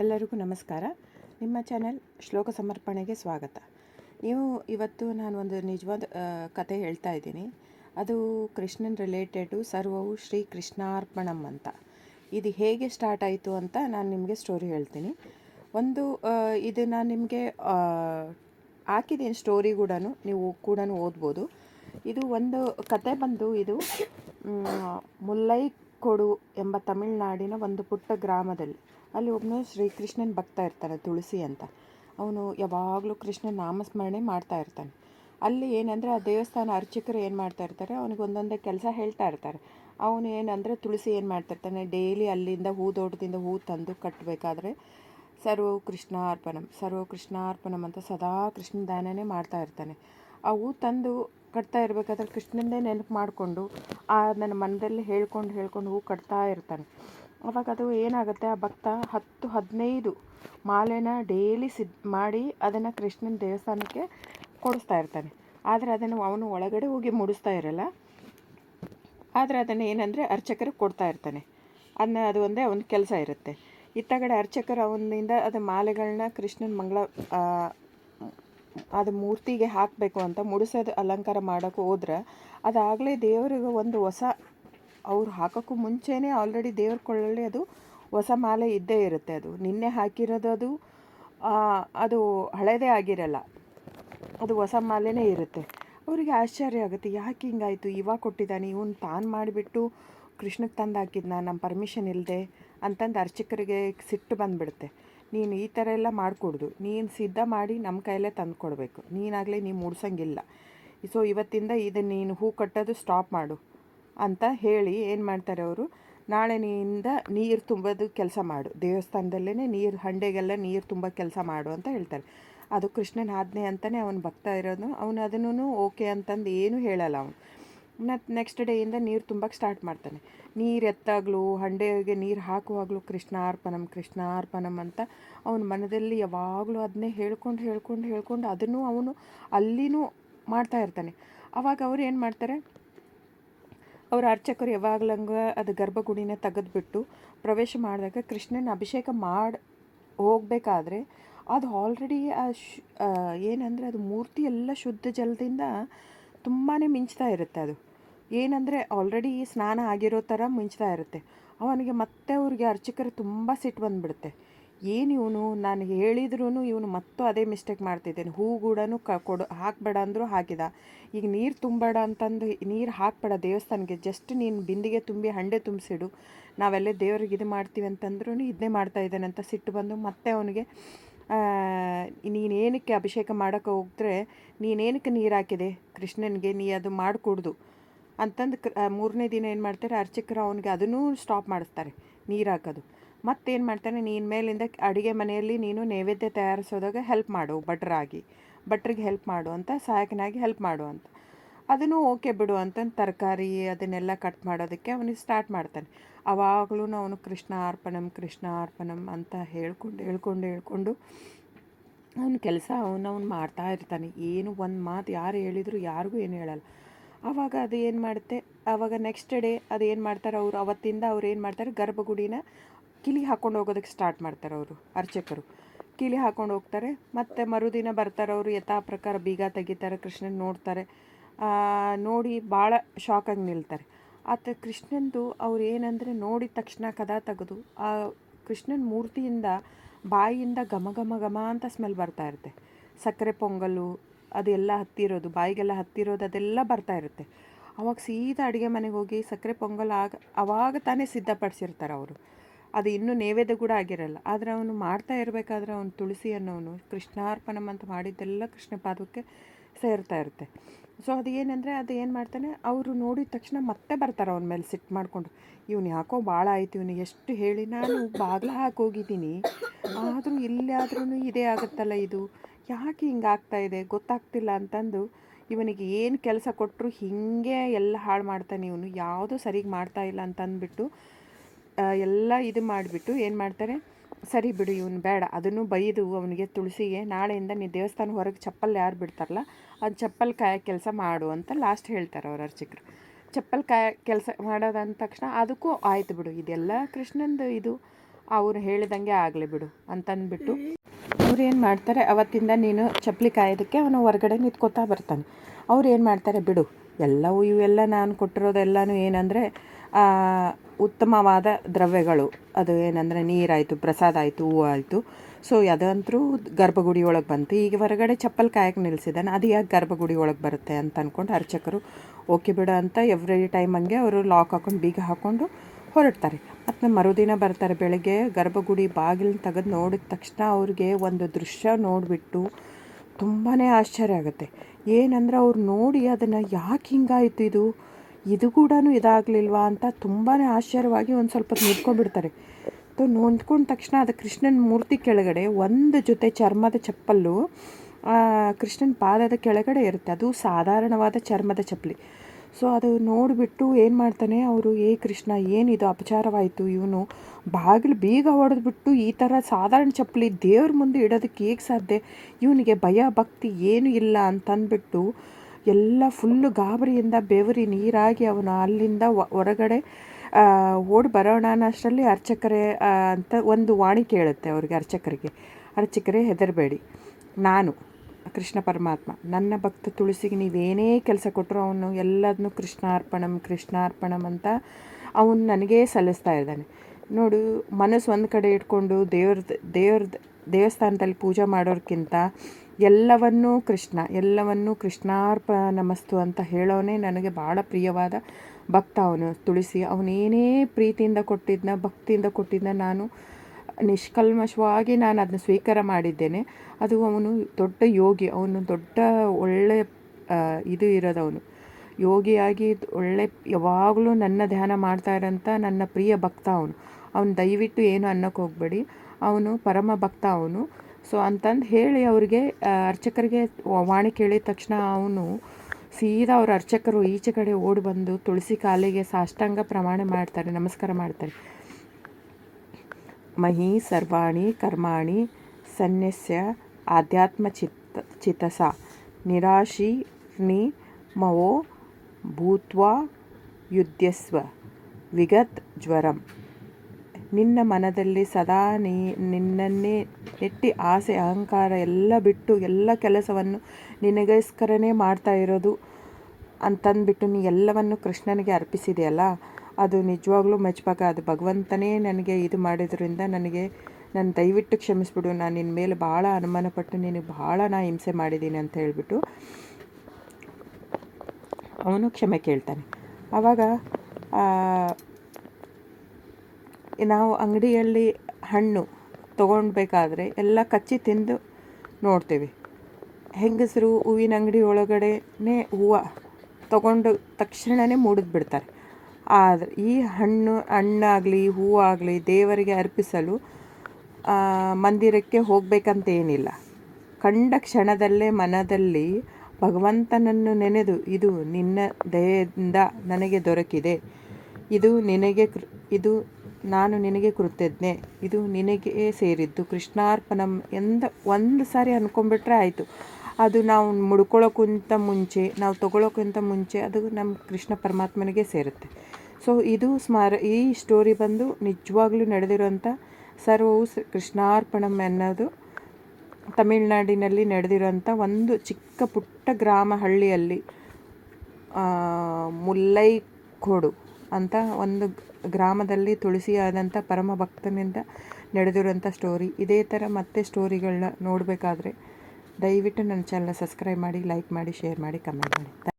ಎಲ್ಲರಿಗೂ ನಮಸ್ಕಾರ. ನಿಮ್ಮ ಚಾನೆಲ್ ಶ್ಲೋಕ ಸಮರ್ಪಣೆಗೆ ಸ್ವಾಗತ. ನೀವು ಇವತ್ತು ನಾನು ಒಂದು ನಿಜವಾದ ಕತೆ ಹೇಳ್ತಾ ಇದ್ದೀನಿ. ಅದು ಕೃಷ್ಣನ್ ರಿಲೇಟೆಡು ಸರ್ವವು ಶ್ರೀ ಕೃಷ್ಣಾರ್ಪಣಂ ಅಂತ. ಇದು ಹೇಗೆ ಸ್ಟಾರ್ಟ್ ಆಯಿತು ಅಂತ ನಾನು ನಿಮಗೆ ಸ್ಟೋರಿ ಹೇಳ್ತೀನಿ. ಒಂದು ಇದು ನಾನು ನಿಮಗೆ ಹಾಕಿದ್ದೀನಿ ಸ್ಟೋರಿ ಕೂಡ ನೀವು ಕೂಡ ಓದ್ಬೋದು. ಇದು ಒಂದು ಕತೆ ಬಂದು, ಇದು ಮುಲ್ಲೈಕೊಡು ಎಂಬ ತಮಿಳುನಾಡಿನ ಒಂದು ಪುಟ್ಟ ಗ್ರಾಮದಲ್ಲಿ ಅಲ್ಲಿ ಒಬ್ಬನು ಶ್ರೀಕೃಷ್ಣನ ಭಕ್ತ ಇರ್ತಾರೆ ತುಳಸಿ ಅಂತ. ಅವನು ಯಾವಾಗಲೂ ಕೃಷ್ಣನ ನಾಮಸ್ಮರಣೆ ಮಾಡ್ತಾ ಇರ್ತಾನೆ. ಅಲ್ಲಿ ಏನಂದರೆ ಆ ದೇವಸ್ಥಾನ ಅರ್ಚಕರು ಏನು ಮಾಡ್ತಾ ಇರ್ತಾರೆ, ಅವನಿಗೆ ಒಂದೊಂದೇ ಕೆಲಸ ಹೇಳ್ತಾ ಇರ್ತಾರೆ. ಅವನು ಏನಂದರೆ ತುಳಸಿ ಏನು ಮಾಡ್ತಾ ಇರ್ತಾನೆ, ಡೈಲಿ ಅಲ್ಲಿಂದ ಹೂ ತೋಟದಿಂದ ಹೂ ತಂದು ಕಟ್ಟಬೇಕಾದ್ರೆ ಸರ್ವ ಕೃಷ್ಣಾರ್ಪಣಂ ಸರ್ವ ಕೃಷ್ಣಾರ್ಪಣಂ ಅಂತ ಸದಾ ಕೃಷ್ಣ ದಾನನೇ ಮಾಡ್ತಾ ಇರ್ತಾನೆ. ಆ ಹೂ ತಂದು ಕಟ್ತಾ ಇರಬೇಕಾದ್ರೆ ಕೃಷ್ಣಂದೇ ನೆನಪು ಮಾಡಿಕೊಂಡು ಆ ನನ್ನ ಮನದಲ್ಲಿ ಹೇಳ್ಕೊಂಡು ಹೇಳ್ಕೊಂಡು ಹೂ ಕಟ್ತಾ ಇರ್ತಾನೆ. ಅವಾಗ ಅದು ಏನಾಗುತ್ತೆ? ಆ ಭಕ್ತ ಹತ್ತು ಹದಿನೈದು ಮಾಲೆನ ಡೈಲಿ ಸಿದ್ ಮಾಡಿ ಅದನ್ನು ಕೃಷ್ಣನ ದೇವಸ್ಥಾನಕ್ಕೆ ಕೊಡಿಸ್ತಾ ಇರ್ತಾನೆ. ಆದರೆ ಅದನ್ನು ಅವನು ಒಳಗಡೆ ಹೋಗಿ ಮುಡಿಸ್ತಾ ಇರಲ್ಲ. ಆದರೆ ಅದನ್ನು ಏನಂದರೆ ಅರ್ಚಕರಿಗೆ ಕೊಡ್ತಾ ಇರ್ತಾನೆ. ಅದನ್ನ ಅದು ಒಂದೇ ಒಂದು ಕೆಲಸ ಇರುತ್ತೆ. ಇತ್ತಗಡೆ ಅರ್ಚಕರು ಅವನಿಂದ ಅದು ಮಾಲೆಗಳನ್ನ ಕೃಷ್ಣನ ಮಂಗಳ ಅದು ಮೂರ್ತಿಗೆ ಹಾಕಬೇಕು ಅಂತ ಮುಡಿಸೋದು ಅಲಂಕಾರ ಮಾಡೋಕೆ ಹೋದ್ರೆ ಅದಾಗಲೇ ದೇವರಿಗೆ ಒಂದು ಹೊಸ ಅವ್ರು ಹಾಕೋಕ್ಕೂ ಮುಂಚೆನೇ ಆಲ್ರೆಡಿ ದೇವ್ರ ಕೊಳ್ಳಲ್ಲಿ ಅದು ಹೊಸ ಮಾಲೆ ಇದ್ದೇ ಇರುತ್ತೆ ಅದು. ನಿನ್ನೆ ಹಾಕಿರೋದು ಅದು ಅದು ಹಳೇದೇ ಆಗಿರಲ್ಲ. ಅದು ಹೊಸ ಮಾಲೆನೇ ಇರುತ್ತೆ. ಅವರಿಗೆ ಆಶ್ಚರ್ಯ ಆಗುತ್ತೆ, ಯಾಕೆ ಹಿಂಗಾಯಿತು? ಇವಾಗ ಕೊಟ್ಟಿದ್ದಾನೆ, ಇವನು ತಾನು ಮಾಡಿಬಿಟ್ಟು ಕೃಷ್ಣಕ್ಕೆ ತಂದು ಹಾಕಿದ್ನ ನಮ್ಮ ಪರ್ಮಿಷನ್ ಇಲ್ಲದೆ ಅಂತಂದು ಅರ್ಚಕರಿಗೆ ಸಿಟ್ಟು ಬಂದುಬಿಡುತ್ತೆ. ನೀನು ಈ ಥರ ಎಲ್ಲ ಮಾಡಿಕೊಡ್ದು. ನೀನು ಸಿದ್ಧ ಮಾಡಿ ನಮ್ಮ ಕೈಯಲ್ಲೇ ತಂದು ಕೊಡಬೇಕು. ನೀನಾಗಲೇ ನೀವು ಮೂಡ್ಸಂಗಿಲ್ಲ. ಸೊ ಇವತ್ತಿಂದ ಇದನ್ನು ನೀನು ಹೂ ಕಟ್ಟೋದು ಸ್ಟಾಪ್ ಮಾಡು. ಅಂತ ಹೇಳಿ ಏನು ಮಾಡ್ತಾರೆ ಅವರು? ನಾಳೆನಿಂದ ನೀರು ತುಂಬೋದು ಕೆಲಸ ಮಾಡು. ದೇವಸ್ಥಾನದಲ್ಲೇ ನೀರು, ಹಂಡೆಗೆಲ್ಲ ನೀರು ತುಂಬ ಕೆಲಸ ಮಾಡು ಅಂತ ಹೇಳ್ತಾರೆ. ಅದು ಕೃಷ್ಣನ ಆಜ್ಞೆ ಅಂತಲೇ ಅವನು ಭಕ್ತ ಇರೋದು. ಅವನು ಅದನ್ನು ಓಕೆ ಅಂತಂದು ಏನೂ ಹೇಳಲ್ಲ ಅವನು. ಮತ್ತು ನೆಕ್ಸ್ಟ್ ಡೇಯಿಂದ ನೀರು ತುಂಬಕ್ಕೆ ಸ್ಟಾರ್ಟ್ ಮಾಡ್ತಾನೆ. ನೀರು ಎತ್ತಾಗಲೂ, ಹಂಡೆಗೆ ನೀರು ಹಾಕುವಾಗಲೂ ಕೃಷ್ಣಾರ್ಪಣಂ ಕೃಷ್ಣಾರ್ಪಣಂ ಅಂತ ಅವನ ಮನದಲ್ಲಿ ಯಾವಾಗಲೂ ಅದನ್ನೇ ಹೇಳ್ಕೊಂಡು ಹೇಳ್ಕೊಂಡು ಹೇಳ್ಕೊಂಡು ಅದನ್ನು ಅವನು ಅಲ್ಲಿನೂ ಮಾಡ್ತಾ ಇರ್ತಾನೆ. ಆವಾಗ ಅವ್ರು ಏನು ಮಾಡ್ತಾರೆ? ಅವ್ರ ಅರ್ಚಕರು ಯಾವಾಗ್ಲಂಗ ಅದು ಗರ್ಭಗುಡಿನ ತೆಗೆದುಬಿಟ್ಟು ಪ್ರವೇಶ ಮಾಡಿದಾಗ ಕೃಷ್ಣನ ಅಭಿಷೇಕ ಮಾಡಿ ಹೋಗಬೇಕಾದ್ರೆ ಅದು ಆಲ್ರೆಡಿ ಆ ಶ್ ಏನಂದರೆ ಅದು ಮೂರ್ತಿ ಎಲ್ಲ ಶುದ್ಧ ಜಲದಿಂದ ತುಂಬಾ ಮಿಂಚ್ತಾ ಇರುತ್ತೆ ಅದು. ಏನಂದರೆ ಆಲ್ರೆಡಿ ಸ್ನಾನ ಆಗಿರೋ ಥರ ಮಿಂಚ್ತಾ ಇರುತ್ತೆ. ಅವನಿಗೆ ಮತ್ತೆ ಅವ್ರಿಗೆ ಅರ್ಚಕರು ತುಂಬ ಸಿಟ್ಟು ಬಂದುಬಿಡುತ್ತೆ. ಏನು ಇವನು? ನಾನು ಹೇಳಿದ್ರೂ ಇವನು ಮತ್ತೂ ಅದೇ ಮಿಸ್ಟೇಕ್ ಮಾಡ್ತಿದ್ದೇನೆ. ಹೂ ಕೂಡ ಕ ಕೊಡು, ಹಾಕಬೇಡ ಅಂದರೂ ಹಾಕಿದ. ಈಗ ನೀರು ತುಂಬಬೇಡ ಅಂತಂದು ನೀರು ಹಾಕಬೇಡ ದೇವಸ್ಥಾನಕ್ಕೆ. ಜಸ್ಟ್ ನೀನು ಬಿಂದಿಗೆ ತುಂಬಿ ಹಂಡೆ ತುಂಬಿಸಿಡು. ನಾವೆಲ್ಲ ದೇವ್ರಿಗೆ ಇದು ಮಾಡ್ತೀವಿ ಅಂತಂದ್ರೂ ಇದನ್ನೇ ಮಾಡ್ತಾ ಇದ್ದಾನೆ ಅಂತ ಸಿಟ್ಟು ಬಂದು ಮತ್ತೆ ಅವನಿಗೆ ನೀನೇನಕ್ಕೆ ಅಭಿಷೇಕ ಮಾಡೋಕ್ಕೆ ಹೋಗಿದ್ರೆ ನೀನೇನಕ್ಕೆ ನೀರು ಹಾಕಿದೆ? ಕೃಷ್ಣನಿಗೆ ನೀ ಅದು ಮಾಡಿಕೊಡ್ದು ಅಂತಂದು ಮೂರನೇ ದಿನ ಏನು ಮಾಡ್ತಾರೆ? ಅರ್ಚಕರು ಅವನಿಗೆ ಅದನ್ನೂ ಸ್ಟಾಪ್ ಮಾಡಿಸ್ತಾರೆ ನೀರು ಹಾಕೋದು. ಮತ್ತೇನು ಮಾಡ್ತಾನೆ, ನೀನು ಮೇಲಿಂದ ಅಡುಗೆ ಮನೆಯಲ್ಲಿ ನೀನು ನೈವೇದ್ಯ ತಯಾರಿಸೋದಾಗ ಹೆಲ್ಪ್ ಮಾಡು, ಭಟ್ರಾಗಿ. ಭಟ್ರಿಗೆ ಹೆಲ್ಪ್ ಮಾಡು ಅಂತ ಸಹಾಯಕನಾಗಿ ಹೆಲ್ಪ್ ಮಾಡು ಅಂತ. ಅದನ್ನು ಓಕೆ ಬಿಡು ಅಂತಂದು ತರಕಾರಿ ಅದನ್ನೆಲ್ಲ ಕಟ್ ಮಾಡೋದಕ್ಕೆ ಅವನಿಗೆ ಸ್ಟಾರ್ಟ್ ಮಾಡ್ತಾನೆ. ಅವಾಗಲೂ ಅವನು ಕೃಷ್ಣ ಅರ್ಪಣಂ ಕೃಷ್ಣ ಅರ್ಪಣಂ ಅಂತ ಹೇಳ್ಕೊಂಡು ಹೇಳ್ಕೊಂಡು ಹೇಳ್ಕೊಂಡು ಅವನ ಕೆಲಸ ಅವನು, ಅವ್ನು ಮಾಡ್ತಾ ಇರ್ತಾನೆ. ಏನು ಒಂದು ಮಾತು ಯಾರು ಹೇಳಿದ್ರು ಯಾರಿಗೂ ಏನು ಹೇಳಲ್ಲ. ಆವಾಗ ಅದು ಏನು ಮಾಡುತ್ತೆ? ಆವಾಗ ನೆಕ್ಸ್ಟ್ ಡೇ ಅದು ಏನು ಮಾಡ್ತಾರೆ ಅವರು? ಅವತ್ತಿಂದ ಅವ್ರು ಏನು ಮಾಡ್ತಾರೆ? ಗರ್ಭಗುಡಿನ ಕಿಲಿ ಹಾಕ್ಕೊಂಡು ಹೋಗೋದಕ್ಕೆ ಸ್ಟಾರ್ಟ್ ಮಾಡ್ತಾರೆ ಅವರು, ಅರ್ಚಕರು. ಕಿಲಿ ಹಾಕ್ಕೊಂಡು ಹೋಗ್ತಾರೆ, ಮತ್ತು ಮರುದಿನ ಬರ್ತಾರೆ ಅವರು, ಯಥಾ ಪ್ರಕಾರ ಬೀಗ ತೆಗಿತಾರೆ, ಕೃಷ್ಣನ ನೋಡ್ತಾರೆ. ನೋಡಿ ಭಾಳ ಶಾಕಾಗಿ ನಿಲ್ತಾರೆ. ಆತ ಕೃಷ್ಣಂದು ಅವ್ರು ಏನಂದರೆ ನೋಡಿದ ತಕ್ಷಣ ಕದ ತೆಗೆದು, ಆ ಕೃಷ್ಣನ ಮೂರ್ತಿಯಿಂದ ಬಾಯಿಯಿಂದ ಘಮ ಘಮ ಘಮ ಅಂತ ಸ್ಮೆಲ್ ಬರ್ತಾ ಇರುತ್ತೆ. ಸಕ್ಕರೆ ಪೊಂಗಲು, ಅದೆಲ್ಲ ಹತ್ತಿರೋದು, ಬಾಯಿಗೆಲ್ಲ ಹತ್ತಿರೋದು, ಅದೆಲ್ಲ ಬರ್ತಾ ಇರುತ್ತೆ. ಅವಾಗ ಸೀದಾ ಅಡುಗೆ ಮನೆಗೆ ಹೋಗಿ ಸಕ್ಕರೆ ಪೊಂಗಲ್ ಆಗ, ಅವಾಗ ತಾನೇ ಸಿದ್ಧಪಡಿಸಿರ್ತಾರೆ ಅವರು. ಅದು ಇನ್ನೂ ನೈವೇದ್ಯ ಕೂಡ ಆಗಿರಲ್ಲ. ಆದರೆ ಅವನು ಮಾಡ್ತಾ ಇರಬೇಕಾದ್ರೆ ಅವನು ತುಳಸಿ ಅನ್ನೋನು ಕೃಷ್ಣಾರ್ಪಣಂ ಅಂತ ಮಾಡಿದ್ದೆಲ್ಲ ಕೃಷ್ಣ ಪಾದಕ್ಕೆ ಸೇರ್ತಾ ಇರುತ್ತೆ. ಸೊ ಅದು ಏನಂದರೆ ಅದು ಏನು ಮಾಡ್ತಾನೆ ಅವರು ನೋಡಿದ ತಕ್ಷಣ ಮತ್ತೆ ಬರ್ತಾರೆ ಅವನ ಮೇಲೆ ಸಿಟ್ಟು ಮಾಡಿಕೊಂಡು. ಇವನು ಯಾಕೋ ಭಾಳ ಆಯ್ತು ಇವನು ಎಷ್ಟು ಹೇಳಿ ನಾನು ಬಾಗಿಲ ಹಾಕಿ ಹೋಗಿದ್ದೀನಿ. ಆದರೂ ಇಲ್ಲಾದ್ರೂ ಇದೇ ಆಗುತ್ತಲ್ಲ ಇದು. ಯಾಕೆ ಹಿಂಗೆ ಆಗ್ತಾ ಇದೆ? ಗೊತ್ತಾಗ್ತಿಲ್ಲ ಅಂತಂದು ಇವನಿಗೆ ಏನು ಕೆಲಸ ಕೊಟ್ಟರು ಹೀಗೆ ಎಲ್ಲ ಹಾಳು ಮಾಡ್ತಾನೆ ಇವನು. ಯಾವುದೂ ಸರಿಗೆ ಮಾಡ್ತಾ ಇಲ್ಲ ಅಂತ ಅಂದ್ಬಿಟ್ಟು ಆ, ಎಲ್ಲ ಇದು ಮಾಡಿಬಿಟ್ಟು ಏನು ಮಾಡ್ತಾರೆ? ಸರಿ ಬಿಡು, ಇವನು ಬೇಡ. ಅದನ್ನು ಬೈದು ಅವನಿಗೆ ತುಳಸಿಗೆ, ನಾಳೆಯಿಂದ ನೀ ದೇವಸ್ಥಾನ ಹೊರಗೆ ಚಪ್ಪಲ್ ಯಾರು ಬಿಡ್ತಾರಲ್ಲ, ಅದು ಚಪ್ಪಲ್ ಕಾಯ ಕೆಲಸ ಮಾಡು ಅಂತ ಲಾಸ್ಟ್ ಹೇಳ್ತಾರೆ ಅವ್ರ ಅರ್ಚಕರು. ಚಪ್ಪಲ್ ಕಾಯ ಕೆಲಸ ಮಾಡೋದಂದ ತಕ್ಷಣ ಅದಕ್ಕೂ ಆಯ್ತು ಬಿಡು, ಇದೆಲ್ಲ ಕೃಷ್ಣಂದು ಇದು. ಅವ್ರು ಹೇಳಿದಂಗೆ ಆಗಲಿ ಬಿಡು ಅಂತಂದ್ಬಿಟ್ಟು ಅವ್ರು ಏನು ಮಾಡ್ತಾರೆ, ಅವತ್ತಿಂದ ನೀನು ಚಪ್ಪಲಿ ಕಾಯೋದಕ್ಕೆ ಅವನು ಹೊರಗಡೆ ನಿಂತ್ಕೋತಾ ಬರ್ತಾನೆ. ಅವ್ರು ಏನು ಮಾಡ್ತಾರೆ ಬಿಡು, ಎಲ್ಲವೂ ಇವೆಲ್ಲ ನಾನು ಕೊಟ್ಟಿರೋದೆಲ್ಲನೂ ಏನಂದರೆ ಉತ್ತಮವಾದ ದ್ರವ್ಯಗಳು. ಅದು ಏನಂದರೆ ನೀರಾಯಿತು, ಪ್ರಸಾದ ಆಯಿತು, ಹೂವು ಆಯಿತು. ಸೊ ಅದಂತರೂ ಗರ್ಭಗುಡಿ ಒಳಗೆ ಬಂತು. ಈಗ ಹೊರಗಡೆ ಚಪ್ಪಲ್ ಕಾಯಕ್ಕೆ ನಿಲ್ಲಿಸಿದ್ದಾನೆ ಅದು ಯಾಕೆ ಗರ್ಭಗುಡಿ ಒಳಗೆ ಬರುತ್ತೆ ಅಂತ ಅಂದ್ಕೊಂಡು ಅರ್ಚಕರು, ಓಕೆ ಬಿಡು ಅಂತ ಎವ್ರಿ ಟೈಮ್ ಹಂಗೆ ಅವರು ಲಾಕ್ ಹಾಕೊಂಡು, ಬೀಗ ಹಾಕ್ಕೊಂಡು ಹೊರಡ್ತಾರೆ. ಮತ್ತು ಮರುದಿನ ಬರ್ತಾರೆ ಬೆಳಗ್ಗೆ, ಗರ್ಭಗುಡಿ ಬಾಗಿಲು ತೆಗೆದು ನೋಡಿದ ತಕ್ಷಣ ಅವ್ರಿಗೆ ಒಂದು ದೃಶ್ಯ ನೋಡಿಬಿಟ್ಟು ತುಂಬಾ ಆಶ್ಚರ್ಯ ಆಗುತ್ತೆ. ಏನಂದ್ರೆ ಅವ್ರು ನೋಡಿ ಅದನ್ನು ಯಾಕೆ ಹಿಂಗಾಯಿತು ಇದು? ಇದು ಕೂಡ ಇದಾಗಲಿಲ್ವಾ ಅಂತ ತುಂಬಾ ಆಶ್ಚರ್ಯವಾಗಿ ಒಂದು ಸ್ವಲ್ಪ ನಿಂತ್ಕೊಂಡ್ಬಿಡ್ತಾರೆ ಸೊ ನೋಂದ್ಕೊಂಡ ತಕ್ಷಣ ಅದು ಕೃಷ್ಣನ ಮೂರ್ತಿ ಕೆಳಗಡೆ ಒಂದು ಜೊತೆ ಚರ್ಮದ ಚಪ್ಪಲು ಕೃಷ್ಣನ ಪಾದದ ಕೆಳಗಡೆ ಇರುತ್ತೆ. ಅದು ಸಾಧಾರಣವಾದ ಚರ್ಮದ ಚಪ್ಪಲಿ. ಸೊ ಅದು ನೋಡಿಬಿಟ್ಟು ಏನು ಮಾಡ್ತಾನೆ, ಅವರು, ಏ ಕೃಷ್ಣ, ಏನಿದು? ಅಪಚಾರವಾಯಿತು ಇವನು. ಬಾಗಿಲು ಬೀಗ ಹೊಡೆದ್ಬಿಟ್ಟು ಈ ಥರ ಸಾಧಾರಣ ಚಪ್ಪಲಿ ದೇವ್ರ ಮುಂದೆ ಇಡೋದಕ್ಕೆ ಹೇಗೆ ಸಾಧ್ಯ? ಇವನಿಗೆ ಭಯ, ಭಕ್ತಿ ಏನೂ ಇಲ್ಲ ಅಂತಂದ್ಬಿಟ್ಟು ಎಲ್ಲ ಫುಲ್ಲು ಗಾಬರಿಯಿಂದ ಬೆವರಿ ನೀರಾಗಿ ಅವನು ಅಲ್ಲಿಂದ ಹೊರಗಡೆ ಓಡಿ ಬರೋಣ ಅಷ್ಟರಲ್ಲಿ ಅರ್ಚಕರೇ ಅಂತ ಒಂದು ವಾಣಿ ಕೇಳುತ್ತೆ ಅವ್ರಿಗೆ ಅರ್ಚಕರಿಗೆ. ಅರ್ಚಕರೇ, ಹೆದರಬೇಡಿ. ನಾನು, ಕೃಷ್ಣ ಪರಮಾತ್ಮ, ನನ್ನ ಭಕ್ತ ತುಳಸಿಗೆ ನೀವೇನೇ ಕೆಲಸ ಕೊಟ್ಟರು ಅವನು ಎಲ್ಲದನ್ನು ಕೃಷ್ಣಾರ್ಪಣಂ ಕೃಷ್ಣಾರ್ಪಣಂ ಅಂತ ಅವನು ನನಗೇ ಸಲ್ಲಿಸ್ತಾ ಇದ್ದಾನೆ. ನೋಡು, ಮನಸ್ಸು ಒಂದು ಕಡೆ ಇಟ್ಕೊಂಡು ದೇವ್ರದ್ದು ದೇವ್ರದ್ದು ದೇವಸ್ಥಾನದಲ್ಲಿ ಪೂಜೆ ಮಾಡೋರ್ಕಿಂತ ಎಲ್ಲವನ್ನೂ ಕೃಷ್ಣ, ಎಲ್ಲವನ್ನೂ ಕೃಷ್ಣಾರ್ಪ ನಮಸ್ತು ಅಂತ ಹೇಳೋನೇ ನನಗೆ ಭಾಳ ಪ್ರಿಯವಾದ ಭಕ್ತ ಅವನು. ತುಳಸಿ, ಅವನೇನೇ ಪ್ರೀತಿಯಿಂದ ಕೊಟ್ಟಿದ್ದನ್ನ ಭಕ್ತಿಯಿಂದ ಕೊಟ್ಟಿದ್ದ ನಾನು ನಿಷ್ಕಲ್ಮಶವಾಗಿ ನಾನು ಅದನ್ನ ಸ್ವೀಕಾರ ಮಾಡಿದ್ದೇನೆ. ಅದು ಅವನು ದೊಡ್ಡ ಯೋಗಿ, ಅವನು ದೊಡ್ಡ ಒಳ್ಳೆಯ ಇದು ಇರೋದವನು. ಯೋಗಿಯಾಗಿ ಒಳ್ಳೆ, ಯಾವಾಗಲೂ ನನ್ನ ಧ್ಯಾನ ಮಾಡ್ತಾ ಇರೋಂಥ ನನ್ನ ಪ್ರಿಯ ಭಕ್ತ ಅವನು. ಅವನು ದಯವಿಟ್ಟು ಏನು ಅನ್ನೋಕ್ಕೆ ಹೋಗಬೇಡಿ. ಅವನು ಪರಮ ಭಕ್ತ ಅವನು. ಸೊ ಅಂತಂದು ಹೇಳಿ ಅವರಿಗೆ ಅರ್ಚಕರಿಗೆ ವಾಣಿ ಕೇಳಿದ ತಕ್ಷಣ ಅವನು ಸೀದಾ ಅವ್ರ ಅರ್ಚಕರು ಈಚೆ ಕಡೆ ಓಡಿ ಬಂದು ತುಳಸಿ ಕಾಲಿಗೆ ಸಾಷ್ಟಾಂಗ ಪ್ರಮಾಣ ಮಾಡ್ತಾರೆ, ನಮಸ್ಕಾರ ಮಾಡ್ತಾರೆ. ಮಹಿ ಸರ್ವಾಣಿ ಕರ್ಮಾಣಿ ಸನ್ಯಸ್ಯ ಆಧ್ಯಾತ್ಮ ಚಿತ್ತ ಚಿತಸ ನಿರಾಶಿ ಮವೋ ಭೂತ್ವಾ ಯುದ್ಧಸ್ವ ವಿಗತ್ ಜ್ವರಂ. ನಿನ್ನ ಮನದಲ್ಲಿ ಸದಾ ನೀ, ನಿನ್ನನ್ನೇ ನೆಟ್ಟಿ ಆಸೆ, ಅಹಂಕಾರ ಎಲ್ಲ ಬಿಟ್ಟು ಎಲ್ಲ ಕೆಲಸವನ್ನು ನಿನಗೋಸ್ಕರನೇ ಮಾಡ್ತಾ ಇರೋದು ಅಂತಂದ್ಬಿಟ್ಟು ನೀ ಎಲ್ಲವನ್ನು ಕೃಷ್ಣನಿಗೆ ಅರ್ಪಿಸಿದೆಯಲ್ಲ? ಅದು ನಿಜವಾಗ್ಲೂ ಮೆಚ್ಚಬೇಕ ಅದು ಭಗವಂತನೇ ನನಗೆ ಇದು ಮಾಡಿದ್ರಿಂದ ನನಗೆ, ನಾನು ದಯವಿಟ್ಟು ಕ್ಷಮಿಸ್ಬಿಡು. ನಾನು ನಿನ್ನ ಮೇಲೆ ಭಾಳ ಅನುಮಾನಪಟ್ಟು ನಿನಗೆ ಭಾಳ ನಾ ಹಿಂಸೆ ಮಾಡಿದ್ದೀನಿ ಅಂತ ಹೇಳಿಬಿಟ್ಟು ಅವನು ಕ್ಷಮೆ ಕೇಳ್ತಾನೆ. ಆವಾಗ ನಾವು ಅಂಗಡಿಯಲ್ಲಿ ಹಣ್ಣು ತೊಗೊಳ್ಬೇಕಾದ್ರೆ ಎಲ್ಲ ಕಚ್ಚಿ ತಿಂದು ನೋಡ್ತೀವಿ. ಹೆಂಗಸರು ಹೂವಿನ ಅಂಗಡಿ ಒಳಗಡೆನೇ ಹೂವು ತೊಗೊಂಡು ತಕ್ಷಣವೇ ಮೂಡಿದ್ಬಿಡ್ತಾರೆ ಆದರೆ ಈ ಹಣ್ಣು, ಹಣ್ಣಾಗಲಿ, ಹೂವಾಗಲಿ ದೇವರಿಗೆ ಅರ್ಪಿಸಲು ಮಂದಿರಕ್ಕೆ ಹೋಗಬೇಕಂತೇನಿಲ್ಲ. ಕಂಡ ಕ್ಷಣದಲ್ಲೇ ಮನದಲ್ಲಿ ಭಗವಂತನನ್ನು ನೆನೆದು, ಇದು ನಿನ್ನ ದಯೆಯಿಂದ ನನಗೆ ದೊರಕಿದೆ. ಇದು ನಿನಗೆ ಇದು ನಾನು ನಿನಗೆ ಕೃತಜ್ಞೆ. ಇದು ನಿನಗೆ ಸೇರಿದ್ದು. ಕೃಷ್ಣಾರ್ಪಣಂ ಎಂದ ಒಂದು ಸಾರಿ ಅಂದ್ಕೊಂಬಿಟ್ರೆ ಆಯಿತು. ಅದು ನಾವು ಮುಡ್ಕೊಳ್ಳೋಕ್ಕಿಂತ ಮುಂಚೆ, ನಾವು ತೊಗೊಳೋಕ್ಕಿಂತ ಮುಂಚೆ ಅದು ನಮ್ಮ ಕೃಷ್ಣ ಪರಮಾತ್ಮನಿಗೆ ಸೇರುತ್ತೆ. ಸೊ ಇದು ಸ್ಮಾರ, ಈ ಸ್ಟೋರಿ ಬಂದು ನಿಜವಾಗ್ಲೂ ನಡೆದಿರೋಂಥ ಸರ್ವವು ಕೃಷ್ಣಾರ್ಪಣಂ ಅನ್ನೋದು ತಮಿಳ್ನಾಡಿನಲ್ಲಿ ನಡೆದಿರೋಂಥ ಒಂದು ಚಿಕ್ಕ ಪುಟ್ಟ ಗ್ರಾಮ ಹಳ್ಳಿಯಲ್ಲಿ ಮುಲ್ಲೈಕೋಡು ಅಂತ ಒಂದು ಗ್ರಾಮದಲ್ಲಿ ತುಳಸಿಯಾದಂಥ ಪರಮ ಭಕ್ತನಿಂದ ನಡೆದಿರುವಂಥ ಸ್ಟೋರಿ ಇದೇ ಥರ ಮತ್ತೆ ಸ್ಟೋರಿಗಳನ್ನ ನೋಡಬೇಕಾದ್ರೆ ದಯವಿಟ್ಟು ನನ್ನ ಚಾನಲ್ನ ಸಬ್ಸ್ಕ್ರೈಬ್ ಮಾಡಿ ಲೈಕ್ ಮಾಡಿ ಶೇರ್ ಮಾಡಿ ಕಮೆಂಟ್ ಮಾಡಿ.